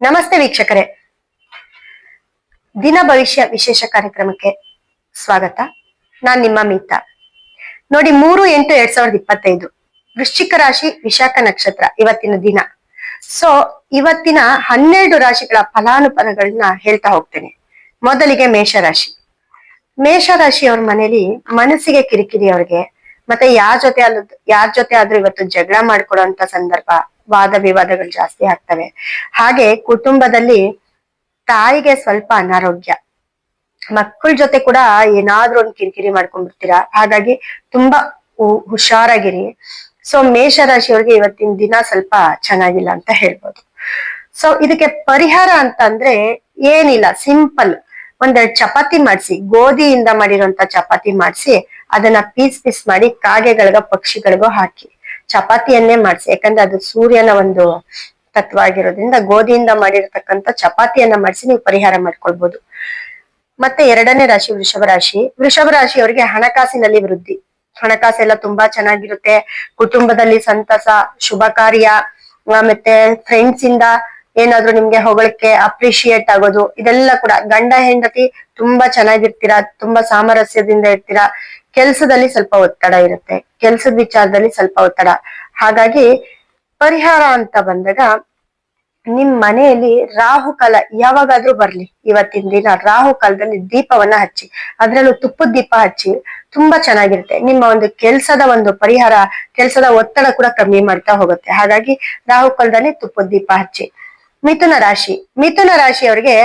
ನಮಸ್ತೆ ವೀಕ್ಷಕರೇ. ದಿನ ಭವಿಷ್ಯ ವಿಶೇಷ ಕಾರ್ಯಕ್ರಮಕ್ಕೆ ಸ್ವಾಗತ. ನಾನ್ ನಿಮ್ಮ ಮೀತಾ. ನೋಡಿ, ಮೂರು, ಎಂಟು, ಎರಡ್ ಸಾವಿರದ ಇಪ್ಪತ್ತೈದು ವೃಶ್ಚಿಕ ರಾಶಿ, ವಿಶಾಖ ನಕ್ಷತ್ರ ಇವತ್ತಿನ ದಿನ. ಸೊ ಇವತ್ತಿನ ಹನ್ನೆರಡು ರಾಶಿಗಳ ಫಲಾನುಫಲಗಳನ್ನ ಹೇಳ್ತಾ ಹೋಗ್ತೇನೆ. ಮೊದಲಿಗೆ ಮೇಷರಾಶಿ ಮೇಷರಾಶಿಯವ್ರ ಮನೇಲಿ ಮನಸ್ಸಿಗೆ ಕಿರಿಕಿರಿ ಅವ್ರಿಗೆ ಮತ್ತೆ ಯಾರ ಜೊತೆ ಅಲ್ಲ ಯಾರ ಜೊತೆ ಆದ್ರೂ ಇವತ್ತು ಜಗಳ ಮಾಡ್ಕೊಡೋಂತ ಸಂದರ್ಭ ವಾದ ವಿವಾದಗಳು ಜಾಸ್ತಿ ಆಗ್ತವೆ. ಹಾಗೆ ಕುಟುಂಬದಲ್ಲಿ ತಾಯಿಗೆ ಸ್ವಲ್ಪ ಅನಾರೋಗ್ಯ. ಮಕ್ಕಳ ಜೊತೆ ಕೂಡ ಏನಾದ್ರೂ ಒಂದು ಕಿರಿಕಿರಿ ಮಾಡ್ಕೊಂಡ್ಬಿಡ್ತೀರಾ? ಹಾಗಾಗಿ ತುಂಬಾ ಹುಷಾರಾಗಿರಿ. ಸೊ ಮೇಷರಾಶಿಯವ್ರಿಗೆ ಇವತ್ತಿನ ದಿನ ಸ್ವಲ್ಪ ಚೆನ್ನಾಗಿಲ್ಲ ಅಂತ ಹೇಳ್ಬೋದು. ಸೊ ಇದಕ್ಕೆ ಪರಿಹಾರ ಅಂತ ಅಂದ್ರೆ ಏನಿಲ್ಲ, ಸಿಂಪಲ್. ಒಂದೆರಡು ಚಪಾತಿ ಮಾಡಿಸಿ, ಗೋಧಿಯಿಂದ ಮಾಡಿರುವಂತ ಚಪಾತಿ ಮಾಡಿಸಿ, ಅದನ್ನ ಪೀಸ್ ಪೀಸ್ ಮಾಡಿ ಕಾಗೆಗಳಿಗೋ, ಪಕ್ಷಿಗಳಿಗೋ ಹಾಕಿ ಚಪಾತಿಯನ್ನೇ ಮಾಡಿಸಿ. ಯಾಕಂದ್ರೆ ಅದು ಸೂರ್ಯನ ಒಂದು ತತ್ವ ಆಗಿರೋದ್ರಿಂದ ಗೋಧಿಯಿಂದ ಮಾಡಿರತಕ್ಕಂತ ಚಪಾತಿಯನ್ನ ಮಾಡಿಸಿ ನೀವು ಪರಿಹಾರ ಮಾಡ್ಕೊಳ್ಬಹುದು ಮತ್ತೆ ಎರಡನೇ ರಾಶಿ ವೃಷಭ ರಾಶಿ. ವೃಷಭ ರಾಶಿಯವರಿಗೆ ಹಣಕಾಸಿನಲ್ಲಿ ವೃದ್ಧಿ. ಹಣಕಾಸೆಲ್ಲ ತುಂಬಾ ಚೆನ್ನಾಗಿರುತ್ತೆ. ಕುಟುಂಬದಲ್ಲಿ ಸಂತಸ, ಶುಭ ಕಾರ್ಯ ಮತ್ತೆ ಫ್ರೆಂಡ್ಸ್ ಇಂದ ಏನಾದ್ರೂ ನಿಮ್ಗೆ ಹೊಗಳಿಕೆ ಅಪ್ರಿಶಿಯೇಟ್ ಆಗೋದು, ಇದೆಲ್ಲ ಕೂಡ ಗಂಡ ಹೆಂಡತಿ ತುಂಬಾ ಚೆನ್ನಾಗಿರ್ತೀರಾ, ತುಂಬಾ ಸಾಮರಸ್ಯದಿಂದ ಇರ್ತೀರಾ, ಕೆಲ್ಸದಲ್ಲಿ ಸ್ವಲ್ಪ ಒತ್ತಡ ಇರುತ್ತೆ, ಕೆಲ್ಸದ ವಿಚಾರದಲ್ಲಿ ಸ್ವಲ್ಪ ಒತ್ತಡ. ಹಾಗಾಗಿ ಪರಿಹಾರ ಅಂತ ಬಂದಾಗ ನಿಮ್ ಮನೆಯಲ್ಲಿ ರಾಹುಕಾಲ ಯಾವಾಗಾದ್ರೂ ಬರ್ಲಿ, ಇವತ್ತಿನ ದಿನ ರಾಹುಕಾಲದಲ್ಲಿ ದೀಪವನ್ನ ಹಚ್ಚಿ, ಅದ್ರಲ್ಲೂ ತುಪ್ಪದ ದೀಪ ಹಚ್ಚಿ ತುಂಬಾ ಚೆನ್ನಾಗಿರುತ್ತೆ. ನಿಮ್ಮ ಒಂದು ಕೆಲ್ಸದ ಒಂದು ಪರಿಹಾರ, ಕೆಲ್ಸದ ಒತ್ತಡ ಕೂಡ ಕಮ್ಮಿ ಮಾಡ್ತಾ ಹೋಗುತ್ತೆ. ಹಾಗಾಗಿ ರಾಹುಕಾಲದಲ್ಲಿ ತುಪ್ಪದ ದೀಪ ಹಚ್ಚಿ. ಮಿಥುನ ರಾಶಿ. ಮಿಥುನ ರಾಶಿಯವರಿಗೆ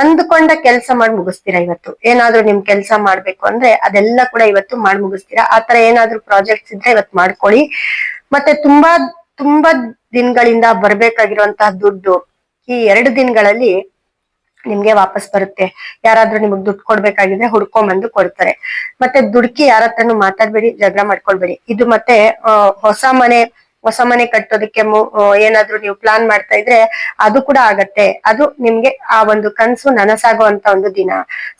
ಅಂದುಕೊಂಡ ಕೆಲಸ ಮಾಡಿ ಮುಗಿಸ್ತೀರಾ ಇವತ್ತು? ಏನಾದ್ರೂ ನಿಮ್ ಕೆಲಸ ಮಾಡ್ಬೇಕು ಅಂದ್ರೆ ಅದೆಲ್ಲ ಕೂಡ ಇವತ್ತು ಮಾಡಿ ಮುಗಿಸ್ತೀರಾ? ಆತರ ಏನಾದ್ರೂ ಪ್ರಾಜೆಕ್ಟ್ಸ್ ಇದ್ರೆ ಇವತ್ತು ಮಾಡ್ಕೊಳ್ಳಿ. ಮತ್ತೆ ತುಂಬಾ ತುಂಬಾ ದಿನಗಳಿಂದ ಬರ್ಬೇಕಾಗಿರುವಂತಹ ದುಡ್ಡು ಈ ಎರಡು ದಿನಗಳಲ್ಲಿ ನಿಮ್ಗೆ ವಾಪಸ್ ಬರುತ್ತೆ. ಯಾರಾದ್ರೂ ನಿಮಗ್ ದುಡ್ಡು ಕೊಡ್ಬೇಕಾಗಿದ್ರೆ ಹುಡ್ಕೊಂಬಂದು ಕೊಡ್ತಾರೆ. ಮತ್ತೆ ದುಡ್ಕಿ ಯಾರ ಹತ್ರನು ಮಾತಾಡ್ಬೇಡಿ, ಜಗಳ ಮಾಡ್ಕೊಳ್ಬೇಡಿ. ಇದು ಮತ್ತೆ ಹೊಸ ಮನೆ ಹೊಸ ಮನೆ ಕಟ್ಟೋದಕ್ಕೆ ಏನಾದ್ರೂ ನೀವು ಪ್ಲಾನ್ ಮಾಡ್ತಾ ಇದ್ರೆ ಅದು ಕೂಡ ಆಗತ್ತೆ. ಅದು ನಿಮ್ಗೆ ಆ ಒಂದು ಕನ್ಸು ನನಸಾಗುವಂತ ಒಂದು ದಿನ.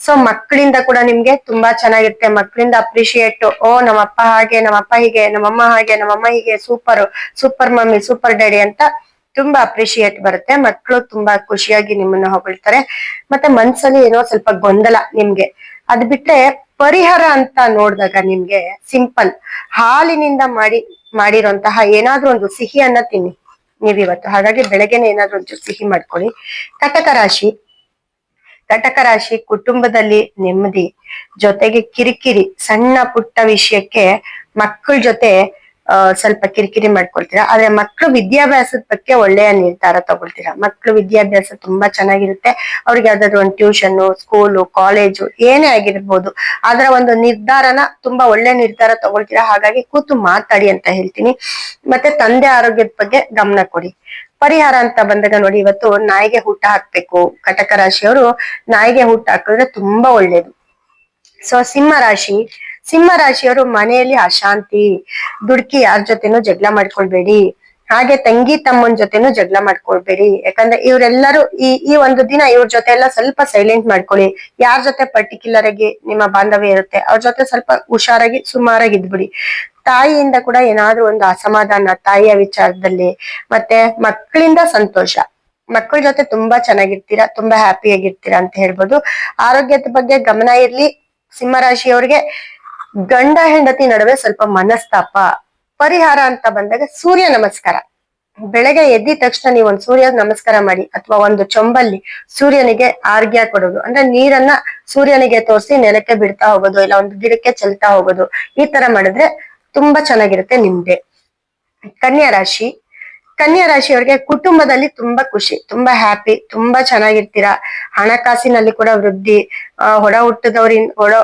ಸೊ ಮಕ್ಕಳಿಂದ ಕೂಡ ನಿಮ್ಗೆ ತುಂಬಾ ಚೆನ್ನಾಗಿರುತ್ತೆ. ಮಕ್ಕಳಿಂದ ಅಪ್ರಿಶಿಯೇಟ್ ಓ, ನಮ್ಮಪ್ಪ ಹಾಗೆ, ನಮ್ಮಪ್ಪ ಹೀಗೆ, ನಮ್ಮಮ್ಮ ಹಾಗೆ, ನಮ್ಮಮ್ಮ ಹೀಗೆ super super mummy super daddy ಅಂತ ತುಂಬಾ ಅಪ್ರಿಶಿಯೇಟ್ ಬರುತ್ತೆ. ಮಕ್ಕಳು ತುಂಬಾ ಖುಷಿಯಾಗಿ ನಿಮ್ಮನ್ನ ಹೊಗಳ್ತಾರೆ. ಮತ್ತೆ ಮನ್ಸಲ್ಲಿ ಏನೋ ಸ್ವಲ್ಪ ಗೊಂದಲ ನಿಮ್ಗೆ. ಅದ್ ಬಿಟ್ರೆ ಪರಿಹಾರ ಅಂತ ನೋಡಿದಾಗ ನಿಮ್ಗೆ ಸಿಂಪಲ್ ಹಾಲಿನಿಂದ ಮಾಡಿ ಮಾಡಿರುವಂತಹ ಏನಾದ್ರೂ ಒಂದು ಸಿಹಿಯನ್ನ ತಿನ್ನಿ. ನೀವಿವತ್ತು ಹಾಗಾಗಿ ಬೆಳಗ್ಗೆನೆ ಏನಾದ್ರೂ ಒಂಚೂರು ಸಿಹಿ ಮಾಡ್ಕೊಳ್ಳಿ. ಕಟಕ ರಾಶಿ. ಕಟಕ ರಾಶಿ ಕುಟುಂಬದಲ್ಲಿ ನೆಮ್ಮದಿ, ಜೊತೆಗೆ ಕಿರಿಕಿರಿ, ಸಣ್ಣ ಪುಟ್ಟ ವಿಷಯಕ್ಕೆ ಮಕ್ಕಳ ಜೊತೆ ಸ್ವಲ್ಪ ಕಿರಿಕಿರಿ ಮಾಡ್ಕೊಳ್ತೀರಾ? ಆದ್ರೆ ಮಕ್ಕಳು ವಿದ್ಯಾಭ್ಯಾಸದ ಬಗ್ಗೆ ಒಳ್ಳೆಯ ನಿರ್ಧಾರ ತಗೊಳ್ತೀರಾ? ಮಕ್ಕಳು ವಿದ್ಯಾಭ್ಯಾಸ ತುಂಬಾ ಚೆನ್ನಾಗಿರುತ್ತೆ. ಅವ್ರಿಗೆ ಯಾವ್ದಾದ್ರು ಒಂದು ಟ್ಯೂಷನ್ ಸ್ಕೂಲು ಕಾಲೇಜು ಏನೇ ಆಗಿರ್ಬೋದು ಅದರ ಒಂದು ನಿರ್ಧಾರನ ತುಂಬಾ ಒಳ್ಳೆ ನಿರ್ಧಾರ ತಗೊಳ್ತೀರಾ? ಹಾಗಾಗಿ ಕೂತು ಮಾತಾಡಿ ಅಂತ ಹೇಳ್ತೀನಿ. ಮತ್ತೆ ತಂದೆ ಆರೋಗ್ಯದ ಬಗ್ಗೆ ಗಮನ ಕೊಡಿ. ಪರಿಹಾರ ಅಂತ ಬಂದಾಗ ನೋಡಿ, ಇವತ್ತು ನಾಯಿಗೆ ಹುಟ್ಟ ಹಾಕ್ಬೇಕು. ಕಟಕ ರಾಶಿಯವರು ನಾಯಿಗೆ ಹುಟ್ಟ ಹಾಕಿದ್ರೆ ತುಂಬಾ ಒಳ್ಳೇದು. ಸೊ ಸಿಂಹ ರಾಶಿ ಸಿಂಹ ರಾಶಿಯವರು ಮನೆಯಲ್ಲಿ ಅಶಾಂತಿ, ದುಡ್ಕಿ ಯಾರ ಜೊತೆನೂ ಜಗಳ ಮಾಡ್ಕೊಳ್ಬೇಡಿ. ಹಾಗೆ ತಂಗಿ ತಮ್ಮನ ಜೊತೆನೂ ಜಗಳ ಮಾಡ್ಕೊಳ್ಬೇಡಿ. ಯಾಕಂದ್ರೆ ಇವರೆಲ್ಲರೂ ಈ ಈ ಒಂದು ದಿನ ಇವ್ರ ಜೊತೆ ಎಲ್ಲ ಸ್ವಲ್ಪ ಸೈಲೆಂಟ್ ಮಾಡ್ಕೊಳ್ಳಿ. ಯಾರ ಜೊತೆ ಪರ್ಟಿಕ್ಯುಲರ್ ಆಗಿ ನಿಮ್ಮ ಬಾಂಧವ್ಯ ಇರುತ್ತೆ, ಅವ್ರ ಜೊತೆ ಸ್ವಲ್ಪ ಹುಷಾರಾಗಿ ಸುಮಾರಾಗಿ ಇದ್ಬಿಡಿ. ತಾಯಿಯಿಂದ ಕೂಡ ಏನಾದ್ರೂ ಒಂದು ಅಸಮಾಧಾನ, ತಾಯಿಯ ವಿಚಾರದಲ್ಲಿ, ಮತ್ತೆ ಮಕ್ಕಳಿಂದ ಸಂತೋಷ. ಮಕ್ಕಳ ಜೊತೆ ತುಂಬಾ ಚೆನ್ನಾಗಿರ್ತೀರಾ, ತುಂಬಾ ಹ್ಯಾಪಿ ಆಗಿರ್ತೀರಾ ಅಂತ ಹೇಳ್ಬೋದು. ಆರೋಗ್ಯದ ಬಗ್ಗೆ ಗಮನ ಇರ್ಲಿ. ಸಿಂಹರಾಶಿಯವರಿಗೆ ಗಂಡ ಹೆಂಡತಿ ನಡುವೆ ಸ್ವಲ್ಪ ಮನಸ್ತಾಪ, ಪರಿಹಾರ ಅಂತ ಬಂದಾಗ ಸೂರ್ಯ ನಮಸ್ಕಾರ. ಬೆಳಗ್ಗೆ ಎದ್ದಿದ ತಕ್ಷಣ ನೀವು ಒಂದು ಸೂರ್ಯ ನಮಸ್ಕಾರ ಮಾಡಿ ಅಥವಾ ಒಂದು ಚೊಂಬಲ್ಲಿ ಸೂರ್ಯನಿಗೆ ಆರ್ಗ್ಯ ಕೊಡೋದು. ಅಂದ್ರೆ ನೀರನ್ನ ಸೂರ್ಯನಿಗೆ ತೋರಿಸಿ ನೆಲಕ್ಕೆ ಬಿಡ್ತಾ ಹೋಗೋದು, ಇಲ್ಲ ಒಂದು ಗಿಡಕ್ಕೆ ಚೆಲ್ತಾ ಹೋಗೋದು. ಈ ತರ ಮಾಡಿದ್ರೆ ತುಂಬಾ ಚೆನ್ನಾಗಿರುತ್ತೆ ನಿಮ್ದೆ ಕನ್ಯಾ ರಾಶಿ. ಕನ್ಯಾ ರಾಶಿಯವರಿಗೆ ಕುಟುಂಬದಲ್ಲಿ ತುಂಬಾ ಖುಷಿ, ತುಂಬಾ ಹ್ಯಾಪಿ ತುಂಬಾ ಚೆನ್ನಾಗಿರ್ತೀರಾ. ಹಣಕಾಸಿನಲ್ಲಿ ಕೂಡ ವೃದ್ಧಿ ಹೊಡ ಹುಟ್ಟದವ್ರಿಂದ ಹೊಡ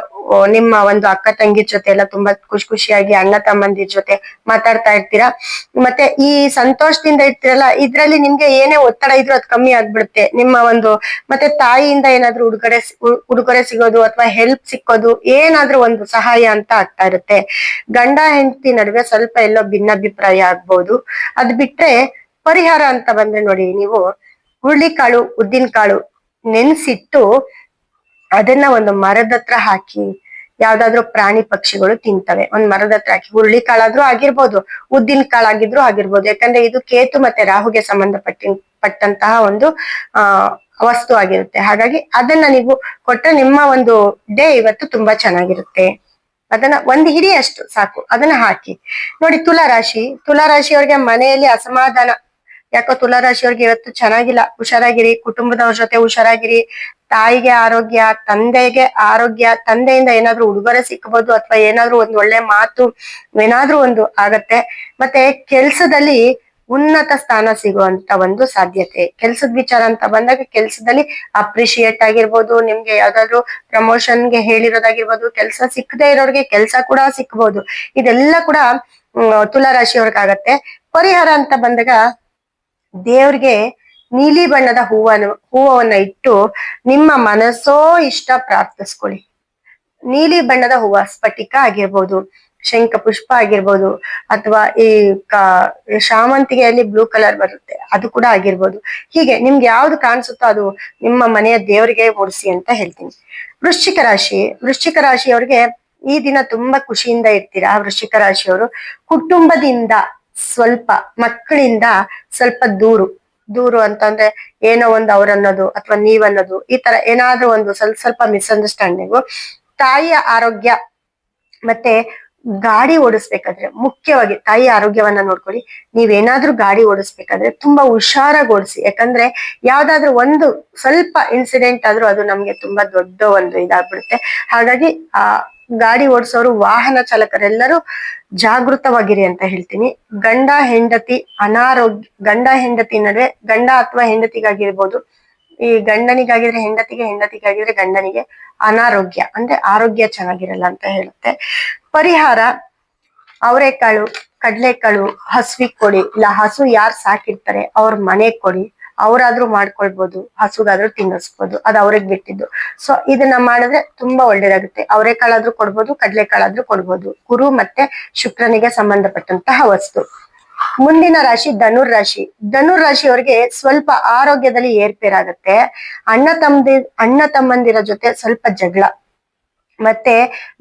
ನಿಮ್ಮ ಒಂದು ಅಕ್ಕ ತಂಗಿ ಜೊತೆ ಎಲ್ಲ ತುಂಬಾ ಖುಷಿ ಖುಷಿಯಾಗಿ ಅಣ್ಣ ತಮ್ಮಂದಿರ ಜೊತೆ ಮಾತಾಡ್ತಾ ಇರ್ತೀರಾ? ಮತ್ತೆ ಈ ಸಂತೋಷದಿಂದ ಇರ್ತೀರಲ್ಲ, ಇದ್ರಲ್ಲಿ ನಿಮ್ಗೆ ಏನೇ ಒತ್ತಡ ಇದ್ರೂ ಅದು ಕಮ್ಮಿ ಆಗ್ಬಿಡುತ್ತೆ. ನಿಮ್ಮ ಒಂದು, ಮತ್ತೆ ತಾಯಿಯಿಂದ ಏನಾದ್ರೂ ಉಡುಗೊರೆ ಉಡುಗೊರೆ ಸಿಗೋದು ಅಥವಾ ಹೆಲ್ಪ್ ಸಿಕ್ಕೋದು ಏನಾದ್ರೂ ಒಂದು ಸಹಾಯ ಅಂತ ಆಗ್ತಾ ಇರುತ್ತೆ. ಗಂಡ, ಹೆಂಡತಿ ನಡುವೆ ಸ್ವಲ್ಪ ಎಲ್ಲೋ ಭಿನ್ನಾಭಿಪ್ರಾಯ ಆಗ್ಬಹುದು ಅದ್ ಬಿಟ್ರೆ ಪರಿಹಾರ ಅಂತ ಬಂದ್ರೆ ನೋಡಿ ನೀವು ಹುರುಳಿಕಾಳು ಉದ್ದಿನ ಕಾಳು ನೆನ್ಸಿಟ್ಟು ಅದನ್ನ ಒಂದು ಮರದ ಹತ್ರ ಹಾಕಿ ಯಾವ್ದಾದ್ರು ಪ್ರಾಣಿ ಪಕ್ಷಿಗಳು ತಿಂತವೆ. ಒಂದ್ ಮರದ ಹತ್ರ ಹಾಕಿ ಹುರುಳಿ ಕಾಳಾದ್ರೂ ಆಗಿರ್ಬೋದು, ಉದ್ದಿನ ಕಾಳಾಗಿದ್ರು ಆಗಿರ್ಬೋದು. ಯಾಕಂದ್ರೆ ಇದು ಕೇತು ಮತ್ತೆ ರಾಹುಗೆ ಸಂಬಂಧಪಟ್ಟ ಪಟ್ಟಂತಹ ಒಂದು, ಆ, ವಸ್ತು ಆಗಿರುತ್ತೆ. ಹಾಗಾಗಿ ಅದನ್ನ ನೀವು ಕೊಟ್ಟರೆ ನಿಮ್ಮ ಒಂದು ಡೇ ಇವತ್ತು ತುಂಬಾ ಚೆನ್ನಾಗಿರುತ್ತೆ. ಅದನ್ನ ಒಂದು ಹಿಡಿ ಅಷ್ಟು ಸಾಕು. ಅದನ್ನ ಹಾಕಿ. ನೋಡಿ ತುಲಾ ರಾಶಿ ತುಲಾ ರಾಶಿಯವ್ರಿಗೆ ಮನೆಯಲ್ಲಿ ಅಸಮಾಧಾನ ಯಾಕೋ ತುಲಾ ರಾಶಿಯವ್ರಿಗೆ ಇವತ್ತು ಚೆನ್ನಾಗಿಲ್ಲ. ಹುಷಾರಾಗಿರಿ, ಕುಟುಂಬದವ್ರ ಜೊತೆ ಹುಷಾರಾಗಿರಿ. ತಾಯಿಗೆ ಆರೋಗ್ಯ, ತಂದೆಗೆ ಆರೋಗ್ಯ, ತಂದೆಯಿಂದ ಏನಾದ್ರೂ ಉಡುಗೊರೆ ಸಿಕ್ಕಬಹುದು ಅಥವಾ ಏನಾದ್ರೂ ಒಂದು ಒಳ್ಳೆ ಮಾತು ಏನಾದ್ರೂ ಒಂದು ಆಗತ್ತೆ. ಮತ್ತೆ ಕೆಲ್ಸದಲ್ಲಿ ಉನ್ನತ ಸ್ಥಾನ ಸಿಗುವಂತ ಒಂದು ಸಾಧ್ಯತೆ. ಕೆಲ್ಸದ ವಿಚಾರ ಅಂತ ಬಂದಾಗ ಕೆಲ್ಸದಲ್ಲಿ ಅಪ್ರಿಶಿಯೇಟ್ ಆಗಿರ್ಬೋದು, ನಿಮ್ಗೆ ಯಾವ್ದಾದ್ರು ಪ್ರಮೋಷನ್ಗೆ ಹೇಳಿರೋದಾಗಿರ್ಬೋದು, ಕೆಲಸ ಸಿಕ್ಕದೆ ಇರೋರಿಗೆ ಕೆಲಸ ಕೂಡ ಸಿಕ್ಬಹುದು ಇದೆಲ್ಲ ಕೂಡ ತುಲಾ ರಾಶಿಯವ್ರಿಗಾಗತ್ತೆ ಪರಿಹಾರ ಅಂತ ಬಂದಾಗ ದೇವ್ರಿಗೆ ನೀಲಿ ಬಣ್ಣದ ಹೂವನ್ನು ಹೂವನ್ನ ಇಟ್ಟು ನಿಮ್ಮ ಮನಸ್ಸೋ ಇಷ್ಟ ಪ್ರಾರ್ಥಿಸ್ಕೊಳ್ಳಿ. ನೀಲಿ ಬಣ್ಣದ ಹೂವ ಸ್ಫಟಿಕ ಆಗಿರ್ಬೋದು, ಶಂಖ ಪುಷ್ಪ ಆಗಿರ್ಬೋದು, ಅಥವಾ ಈ ಕ- ಶಾಮಂತಿಗೆಯಲ್ಲಿ ಬ್ಲೂ ಕಲರ್ ಬರುತ್ತೆ, ಅದು ಕೂಡ ಆಗಿರ್ಬೋದು. ಹೀಗೆ ನಿಮ್ಗೆ ಯಾವ್ದು ಕಾಣಿಸುತ್ತೋ ಅದು ನಿಮ್ಮ ಮನೆಯ ದೇವರಿಗೆ ಮೂಡಿಸಿ ಅಂತ ಹೇಳ್ತೀನಿ. ವೃಶ್ಚಿಕ ರಾಶಿ, ವೃಶ್ಚಿಕ ರಾಶಿಯವ್ರಿಗೆ ಈ ದಿನ ತುಂಬಾ ಖುಷಿಯಿಂದ ಇರ್ತೀರಾ? ವೃಶ್ಚಿಕ ರಾಶಿಯವರು ಕುಟುಂಬದಿಂದ ಸ್ವಲ್ಪ ಮಕ್ಕಳಿಂದ ಸ್ವಲ್ಪ ದೂರು. ದೂರು ಅಂತಂದ್ರೆ ಏನೋ ಒಂದು ಅವ್ರನ್ನೋದು ಅಥವಾ ನೀವನ್ನೋದು, ಈ ತರ ಏನಾದ್ರೂ ಒಂದು ಸ್ವಲ್ಪ ಸ್ವಲ್ಪ ಮಿಸ್ಅಂಡರ್ಸ್ಟ್ಯಾಂಡಿಂಗು ತಾಯಿಯ ಆರೋಗ್ಯ ಮತ್ತೆ ಗಾಡಿ ಓಡಿಸ್ಬೇಕಾದ್ರೆ ಮುಖ್ಯವಾಗಿ ತಾಯಿ ಆರೋಗ್ಯವನ್ನ ನೋಡ್ಕೊಳ್ಳಿ. ನೀವೇನಾದ್ರೂ ಗಾಡಿ ಓಡಿಸ್ಬೇಕಾದ್ರೆ ತುಂಬಾ ಹುಷಾರಾಗಿ ಓಡಿಸಿ. ಯಾಕಂದ್ರೆ ಯಾವ್ದಾದ್ರು ಒಂದು ಸ್ವಲ್ಪ ಇನ್ಸಿಡೆಂಟ್ ಆದ್ರೂ ಅದು ನಮ್ಗೆ ತುಂಬಾ ದೊಡ್ಡ ಒಂದು ಇದಾಗ್ಬಿಡುತ್ತೆ. ಹಾಗಾಗಿ ಆ ಗಾಡಿ ಓಡಿಸೋರು, ವಾಹನ ಚಾಲಕರೆಲ್ಲರೂ ಜಾಗೃತವಾಗಿರಿ ಅಂತ ಹೇಳ್ತೀನಿ. ಗಂಡ, ಹೆಂಡತಿ, ಅನಾರೋಗ್ಯ, ಗಂಡ, ಹೆಂಡತಿ ನಡುವೆ, ಗಂಡ ಅಥವಾ ಹೆಂಡತಿಗಾಗಿರ್ಬೋದು. ಈ ಗಂಡನಿಗಾಗಿದ್ರೆ ಹೆಂಡತಿಗೆ, ಹೆಂಡತಿಗಾಗಿದ್ರೆ ಗಂಡನಿಗೆ ಅನಾರೋಗ್ಯ, ಅಂದ್ರೆ ಆರೋಗ್ಯ ಚೆನ್ನಾಗಿರಲ್ಲ ಅಂತ ಹೇಳುತ್ತೆ. ಪರಿಹಾರ, ಅವರೆಕಾಳು, ಕಡ್ಲೆಕಾಳು ಹಸುವಿಗೆ ಕೊಡಿ, ಇಲ್ಲ ಹಸು ಯಾರು ಸಾಕಿರ್ತಾರೆ, ಅವ್ರ ಮನೆ ಕೊಡಿ. ಅವ್ರಾದ್ರೂ ಮಾಡ್ಕೊಳ್ಬೋದು, ಹಸುಗಾದ್ರೂ ತಿನ್ನಿಸ್ಬೋದು ಅದು ಅವ್ರಿಗೆ ಬಿಟ್ಟಿದ್ದು. ಸೊ ಇದನ್ನ ಮಾಡಿದ್ರೆ ತುಂಬಾ ಒಳ್ಳೇದಾಗುತ್ತೆ. ಅವರೆಕಾಳಾದ್ರೂ ಕೊಡ್ಬೋದು ಕಡ್ಲೆಕಾಳಾದ್ರೂ ಕೊಡ್ಬೋದು. ಗುರು ಮತ್ತೆ ಶುಕ್ರನಿಗೆ ಸಂಬಂಧಪಟ್ಟಂತಹ ವಸ್ತು. ಮುಂದಿನ ರಾಶಿ ಧನುರ್ ರಾಶಿ. ಧನುರ್ ರಾಶಿಯವರಿಗೆ ಸ್ವಲ್ಪ ಆರೋಗ್ಯದಲ್ಲಿ ಏರ್ಪೇರಾಗತ್ತೆ. ಅಣ್ಣ ತಮ್ಮದಿ ಅಣ್ಣ ತಮ್ಮಂದಿರ ಜೊತೆ ಸ್ವಲ್ಪ ಜಗಳ. ಮತ್ತೆ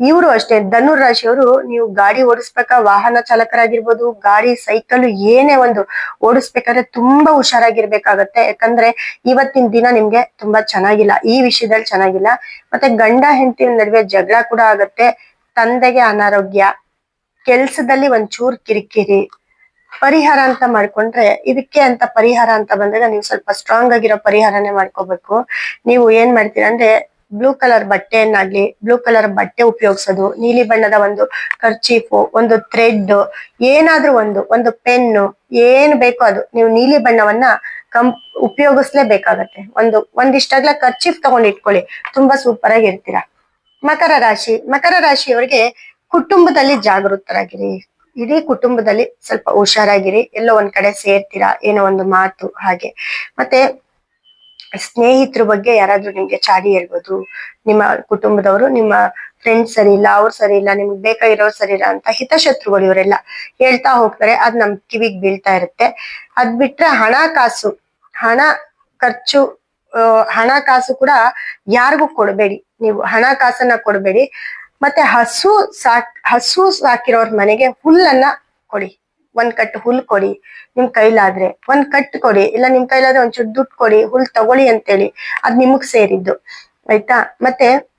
ಇವರು ಅಷ್ಟೇ, ಧನುರ್ ರಾಶಿಯವರು ನೀವು ಗಾಡಿ ಓಡಿಸ್ಬೇಕಾ, ವಾಹನ ಚಾಲಕರಾಗಿರ್ಬೋದು, ಗಾಡಿ, ಸೈಕಲ್, ಏನೇ ಒಂದು ಓಡಿಸ್ಬೇಕಾದ್ರೆ ತುಂಬಾ ಹುಷಾರಾಗಿರ್ಬೇಕಾಗತ್ತೆ. ಯಾಕಂದ್ರೆ ಇವತ್ತಿನ ದಿನ ನಿಮ್ಗೆ ತುಂಬಾ ಚೆನ್ನಾಗಿಲ್ಲ, ಈ ವಿಷಯದಲ್ಲಿ ಚೆನ್ನಾಗಿಲ್ಲ. ಮತ್ತೆ ಗಂಡ ಹೆಂಡತಿ ನಡುವೆ ಜಗಳ ಕೂಡ ಆಗತ್ತೆ. ತಂದೆಗೆ ಅನಾರೋಗ್ಯ, ಕೆಲ್ಸದಲ್ಲಿ ಒಂಚೂರ್ ಕಿರಿಕಿರಿ. ಪರಿಹಾರ ಅಂತ ಮಾಡ್ಕೊಂಡ್ರೆ ಇದಕ್ಕೆ ಅಂತ ಪರಿಹಾರ ಅಂತ ಬಂದಾಗ ನೀವು ಸ್ವಲ್ಪ ಸ್ಟ್ರಾಂಗ್ ಆಗಿರೋ ಪರಿಹಾರನೇ ಮಾಡ್ಕೋಬೇಕು. ನೀವು ಏನ್ ಮಾಡ್ತೀರಾ ಅಂದ್ರೆ ಬ್ಲೂ ಕಲರ್ ಬಟ್ಟೆಯನ್ನಾಗ್ಲಿ ಬ್ಲೂ ಕಲರ್ ಬಟ್ಟೆ ಉಪಯೋಗಿಸೋದು, ನೀಲಿ ಬಣ್ಣದ ಒಂದು ಕರ್ಚೀಫು ಒಂದು ಥ್ರೆಡ್ ಏನಾದ್ರೂ ಒಂದು ಒಂದು ಪೆನ್ನು ಏನ್ ಬೇಕೋ ಅದು, ನೀವು ನೀಲಿ ಬಣ್ಣವನ್ನ ಕಂ, ಉಪಯೋಗಿಸ್ಲೇಬೇಕಾಗತ್ತೆ. ಒಂದು, ಒಂದಿಷ್ಟಾಗ್ಲ ಕರ್ಚೀಫ್ ತಗೊಂಡಿಟ್ಕೊಳ್ಳಿ ತುಂಬಾ ಸೂಪರ್ ಆಗಿ ಇರ್ತೀರಾ ಮಕರ ರಾಶಿ, ಮಕರ ರಾಶಿಯವರಿಗೆ ಕುಟುಂಬದಲ್ಲಿ ಜಾಗೃತರಾಗಿರಿ. ಇಡೀ ಕುಟುಂಬದಲ್ಲಿ ಸ್ವಲ್ಪ ಹುಷಾರಾಗಿರಿ, ಎಲ್ಲೋ ಒಂದ್ ಕಡೆ ಸೇರ್ತೀರಾ, ಏನೋ ಒಂದು ಮಾತು, ಹಾಗೆ. ಮತ್ತೆ ಸ್ನೇಹಿತರ ಬಗ್ಗೆ ಯಾರಾದ್ರೂ ನಿಮ್ಗೆ ಚಾಡಿ ಹೇಳ್ಬೋದು, ನಿಮ್ಮ ಕುಟುಂಬದವರು, ನಿಮ್ಮ ಫ್ರೆಂಡ್ಸ್ ಸರಿ ಇಲ್ಲ, ಅವ್ರು ಸರಿ ಇಲ್ಲ, ನಿಮ್ಗೆ ಬೇಕಾಗಿರೋರು ಸರಿ ಇಲ್ಲ ಅಂತ ಹಿತಶತ್ರುಗಳು ಇವರೆಲ್ಲ ಹೇಳ್ತಾ ಹೋಗ್ತಾರೆ. ಅದ್ ನಮ್ ಕಿವಿಗ್ ಬೀಳ್ತಾ ಇರುತ್ತೆ. ಅದ್ ಬಿಟ್ರೆ ಹಣಕಾಸು ಹಣ ಖರ್ಚು ಹಣಕಾಸು ಕೂಡ ಯಾರಿಗೂ ಕೊಡಬೇಡಿ. ನೀವು ಹಣಕಾಸನ್ನ ಕೊಡಬೇಡಿ. ಮತ್ತೆ ಹಸು ಸಾಕ್, ಹಸು ಸಾಕಿರೋರ್ ಮನೆಗೆ ಹುಲ್ಲನ್ನ ಕೊಡಿ. ಒಂದ್ ಕಟ್ ಹುಲ್ ಕೊಡಿ ನಿಮ್ ಕೈಲಾದ್ರೆ. ಒಂದ್ ಕಟ್ ಕೊಡಿ, ಇಲ್ಲ ನಿಮ್ ಕೈಲಾದ್ರೆ ಒಂಚೂರು ದುಡ್ಡು ಕೊಡಿ, ಹುಲ್ ತಗೊಳ್ಳಿ ಅಂತೇಳಿ ಅದ್ ನಿಮಗ್ ಸೇರಿದ್ದು. ಆಯ್ತಾ? ಮತ್ತೆ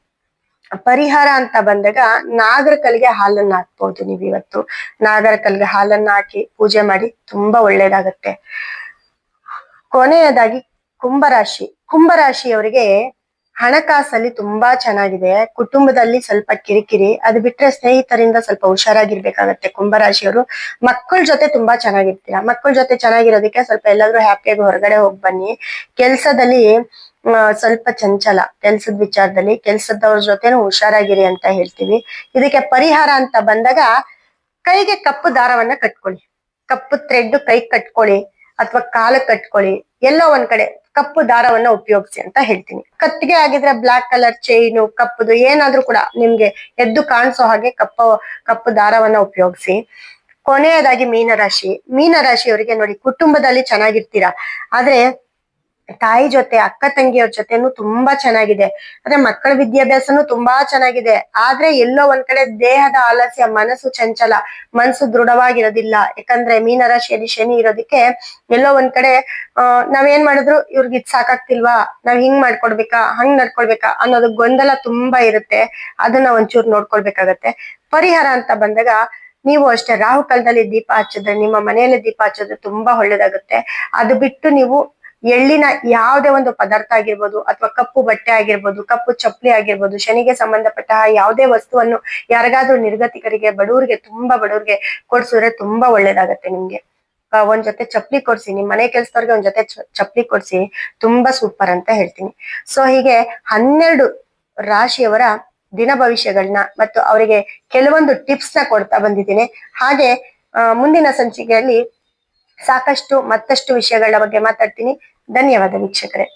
ಪರಿಹಾರ ಅಂತ ಬಂದಾಗ ನಾಗರ ಕಲ್ಗೆ ಹಾಲನ್ನ ಹಾಕ್ಬೋದು ನೀವು ಇವತ್ತು. ನಾಗರ ಕಲ್ಗೆ ಹಾಲನ್ನ ಹಾಕಿ ಪೂಜೆ ಮಾಡಿ ತುಂಬಾ ಒಳ್ಳೇದಾಗತ್ತೆ. ಕೊನೆಯದಾಗಿ ಕುಂಭರಾಶಿ. ಕುಂಭರಾಶಿಯವರಿಗೆ ಹಣಕಾಸಲ್ಲಿ ತುಂಬಾ ಚೆನ್ನಾಗಿದೆ. ಕುಟುಂಬದಲ್ಲಿ ಸ್ವಲ್ಪ ಕಿರಿಕಿರಿ, ಅದು ಬಿಟ್ರೆ ಸ್ನೇಹಿತರಿಂದ ಸ್ವಲ್ಪ ಹುಷಾರಾಗಿರ್ಬೇಕಾಗತ್ತೆ ಕುಂಭರಾಶಿಯವರು. ಮಕ್ಕಳ ಜೊತೆ ತುಂಬಾ ಚೆನ್ನಾಗಿರ್ತೀರಾ? ಮಕ್ಕಳ ಜೊತೆ ಚೆನ್ನಾಗಿರೋದಕ್ಕೆ ಸ್ವಲ್ಪ ಎಲ್ಲಾದ್ರೂ ಹ್ಯಾಪಿಯಾಗಿ ಹೊರಗಡೆ ಹೋಗಿ ಬನ್ನಿ. ಕೆಲ್ಸದಲ್ಲಿ ಸ್ವಲ್ಪ ಚಂಚಲ ಕೆಲ್ಸದ ವಿಚಾರದಲ್ಲಿ, ಕೆಲ್ಸದವ್ರ ಜೊತೆನೂ ಹುಷಾರಾಗಿರಿ ಅಂತ ಹೇಳ್ತೀವಿ. ಇದಕ್ಕೆ ಪರಿಹಾರ ಅಂತ ಬಂದಾಗ ಕೈಗೆ ಕಪ್ಪು ದಾರವನ್ನ ಕಟ್ಕೊಳ್ಳಿ. ಕಪ್ಪು ಥ್ರೆಡ್ ಕೈ ಕಟ್ಕೊಳ್ಳಿ. ಅಥವಾ ಕಾಲ ಕಟ್ಕೊಳ್ಳಿ. ಎಲ್ಲ ಒಂದ್ ಕಡೆ ಕಪ್ಪು ದಾರವನ್ನ ಉಪಯೋಗಿಸಿ ಅಂತ ಹೇಳ್ತೀನಿ. ಕತ್ತಿಗೆ ಆಗಿದ್ರೆ ಬ್ಲಾಕ್ ಕಲರ್ ಚೈನು, ಕಪ್ಪುದು ಏನಾದ್ರೂ ಕೂಡ ನಿಮ್ಗೆ ಎದ್ದು ಕಾಣಿಸೋ ಹಾಗೆ ಕಪ್ಪು ಕಪ್ಪು ದಾರವನ್ನ ಉಪಯೋಗಿಸಿ. ಕೊನೆಯದಾಗಿ ಮೀನರಾಶಿ. ಮೀನರಾಶಿಯವರಿಗೆ ನೋಡಿ, ಕುಟುಂಬದಲ್ಲಿ ಚೆನ್ನಾಗಿರ್ತೀರಾ? ಆದ್ರೆ ತಾಯಿ ಜೊತೆ, ಅಕ್ಕ ತಂಗಿಯವ್ರ ಜೊತೆನು ತುಂಬಾ ಚೆನ್ನಾಗಿದೆ. ಅಂದ್ರೆ ಮಕ್ಕಳ ವಿದ್ಯಾಭ್ಯಾಸನು ತುಂಬಾ ಚೆನ್ನಾಗಿದೆ. ಆದ್ರೆ ಎಲ್ಲೋ ಒಂದ್ ಕಡೆ ದೇಹದ ಆಲಸ್ಯ, ಮನಸ್ಸು ಚಂಚಲ, ಮನಸ್ಸು ದೃಢವಾಗಿರೋದಿಲ್ಲ. ಯಾಕಂದ್ರೆ ಮೀನರ ಶನಿ ಇರೋದಕ್ಕೆ ಎಲ್ಲೋ ಒಂದ್ ಕಡೆ, ಆ, ನಾವೇನ್ ಮಾಡಿದ್ರು, ಇವ್ರಿಗೆ ಇದ್ ಸಾಕಾಗ್ತಿಲ್ವಾ? ನಾವ್ ಹಿಂಗ್ ಮಾಡ್ಕೊಡ್ಬೇಕಾ? ಹಂಗ್ ನಡ್ಕೊಳ್ಬೇಕಾ ಅನ್ನೋದು ಗೊಂದಲ ತುಂಬಾ ಇರುತ್ತೆ. ಅದನ್ನ ಒಂಚೂರು ನೋಡ್ಕೊಳ್ಬೇಕಾಗತ್ತೆ. ಪರಿಹಾರ ಅಂತ ಬಂದಾಗ, ನೀವು ಅಷ್ಟೇ ರಾಹು ಕಾಲದಲ್ಲಿ ದೀಪ ಹಚ್ಚಿದ್ರೆ, ನಿಮ್ಮ ಮನೆಯಲ್ಲಿ ದೀಪ ಹಚ್ಚಿದ್ರೆ ತುಂಬಾ ಒಳ್ಳೇದಾಗುತ್ತೆ. ಅದು ಬಿಟ್ಟು ನೀವು ಎಳ್ಳಿನ ಯಾವುದೇ ಒಂದು ಪದಾರ್ಥ ಆಗಿರ್ಬೋದು ಅಥವಾ ಕಪ್ಪು ಬಟ್ಟೆ ಆಗಿರ್ಬೋದು, ಕಪ್ಪು ಚಪ್ಪಲಿ ಆಗಿರ್ಬೋದು, ಶನಿಗೆ ಸಂಬಂಧಪಟ್ಟ ಯಾವುದೇ ವಸ್ತುವನ್ನು ಯಾರಿಗಾದ್ರೂ ನಿರ್ಗತಿಕರಿಗೆ, ಬಡವರಿಗೆ, ತುಂಬಾ ಬಡವರಿಗೆ ಕೊಡ್ಸಿದ್ರೆ ತುಂಬಾ ಒಳ್ಳೇದಾಗತ್ತೆ ನಿಮ್ಗೆ. ಒಂದ್ ಜೊತೆ ಚಪ್ಪಲಿ ಕೊಡ್ಸಿ, ನಿಮ್ ಮನೆ ಕೆಲ್ಸದವ್ರಿಗೆ ಒಂದ್ ಜೊತೆ ಚಪ್ಪಲಿ ಕೊಡ್ಸಿ, ತುಂಬಾ ಸೂಪರ್ ಅಂತ ಹೇಳ್ತೀನಿ. ಸೊ ಹೀಗೆ ಹನ್ನೆರಡು ರಾಶಿಯವರ ದಿನ ಭವಿಷ್ಯಗಳನ್ನ ಮತ್ತು ಅವರಿಗೆ ಕೆಲವೊಂದು ಟಿಪ್ಸ್ನ ಕೊಡ್ತಾ ಬಂದಿದ್ದೀನಿ. ಹಾಗೆ ಮುಂದಿನ ಸಂಚಿಕೆಯಲ್ಲಿ ಸಾಕಷ್ಟು ಮತ್ತಷ್ಟು ವಿಷಯಗಳ ಬಗ್ಗೆ ಮಾತಾಡ್ತೀನಿ. ಧನ್ಯವಾದ ವೀಕ್ಷಕರೇ.